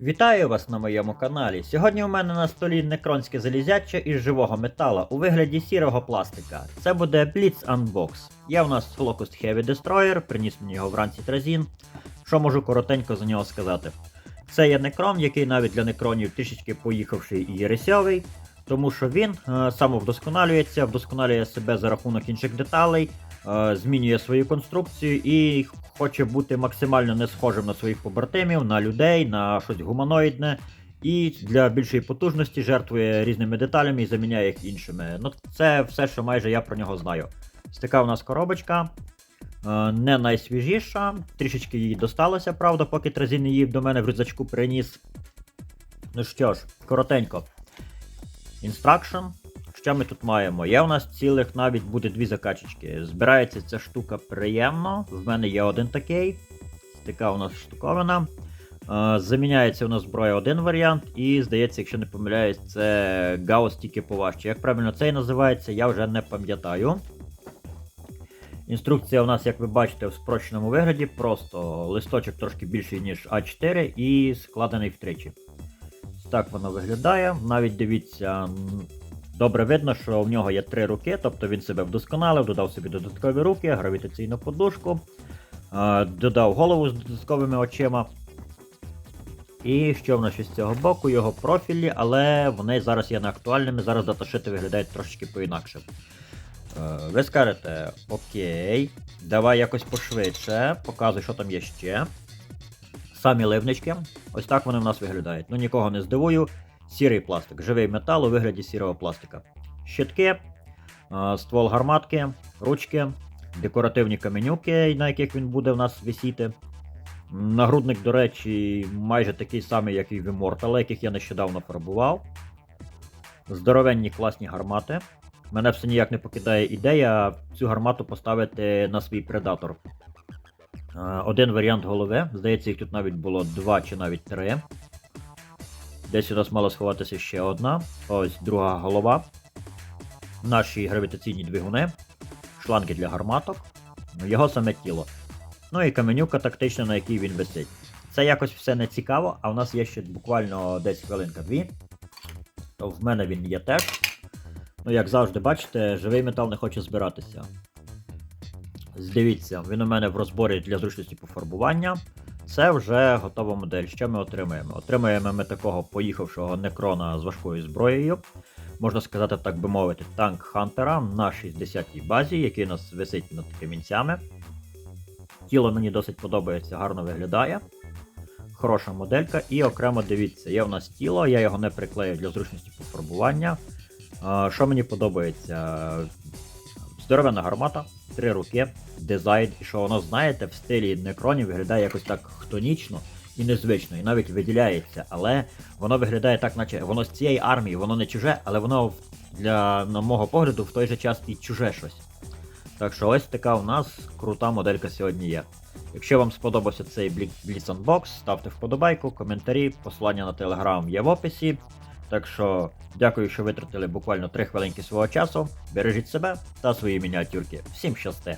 Вітаю вас на моєму каналі. Сьогодні у мене на столі некронське залізяче із живого метала у вигляді сірого пластика. Це буде Blitz Unbox. Я у нас Locust Heavy Destroyer, приніс мені його вранці Тразін. Що можу коротенько за нього сказати? Це є некрон, який навіть для некронів трішечки поїхавший і рисьовий, тому що він е, самовдосконалюється, вдосконалює себе за рахунок інших деталей, змінює свою конструкцію і хоче бути максимально не схожим на своїх побратимів, на людей, на щось гуманоїдне. І для більшої потужності жертвує різними деталями і заміняє їх іншими. Ну, це все, що майже я про нього знаю. Ось у нас коробочка. Е, Не найсвіжіша, трішечки їй досталося, правда, поки Тразін її до мене в рюкзачку приніс. Ну що ж, коротенько. Інстракшн. Що ми тут маємо? Є у нас цілих навіть буде дві закачечки. Збирається ця штука приємно. В мене є один такий. Така у нас штуковина. Е, Заміняється у нас зброя один варіант, і здається, якщо не помиляюсь, це гаус тільки поважче. Як правильно цей називається, я вже не пам'ятаю. Інструкція у нас, як ви бачите, в спрощеному вигляді, просто листочок трошки більший, ніж А4, і складений втричі. Так воно виглядає. Навіть дивіться, добре видно, що в нього є три руки, тобто він себе вдосконалив, додав собі додаткові руки, гравітаційну подушку, е, додав голову з додатковими очима. І що в нас ще з цього боку, його профілі, але вони зараз є неактуальними, зараз даташити виглядають трошечки по-інакше. Е, Ви скажете, окей, давай якось пошвидше, показуй, що там є ще. Самі ливнички. Ось так вони в нас виглядають. Ну нікого не здивую. Сірий пластик, живий метал у вигляді сірого пластика. Щитки, е, ствол гарматки, ручки, декоративні каменюки, на яких він буде в нас висіти. Нагрудник, до речі, майже такий самий, як і в Immortal, яких я нещодавно пробував. Здоровенні класні гармати. Мене все ніяк не покидає ідея цю гармату поставити на свій предатор. Один варіант голови. Здається, їх тут навіть було два чи навіть три. Десь у нас мала сховатися ще одна. Ось друга голова. Наші гравітаційні двигуни, шланги для гарматок, його саме тіло. Ну і каменюка тактична, на якій він висить. Це якось все не цікаво, а в нас є ще буквально десь хвилинка-дві. То в мене він є теж. Ну, як завжди, бачите, живий метал не хоче збиратися. Дивіться, він у мене в розборі для зручності пофарбування. Це вже готова модель. Що ми отримаємо? Отримаємо ми такого поїхавшого некрона з важкою зброєю. Можна сказати, так би мовити, танк Хантера на 60-й базі, який у нас висить над камінцями. Тіло мені досить подобається, гарно виглядає. Хороша моделька. І окремо дивіться, є у нас тіло, я його не приклею для зручності пофарбування. Що мені подобається? Здоровенна гармата, три руки, дизайн, і що воно, знаєте, в стилі некронів виглядає якось так хтонічно і незвично, і навіть виділяється, але воно виглядає так, наче воно з цієї армії, воно не чуже, але воно для, на мого погляду, в той же час і чуже щось. Так що ось така у нас крута моделька сьогодні є. Якщо вам сподобався цей Blitz Blitz Unbox, ставте вподобайку, коментарі, посилання на телеграм є в описі. Так що дякую, що витратили буквально 3 хвилинки свого часу. Бережіть себе та свої мініатюрки. Всім щасти!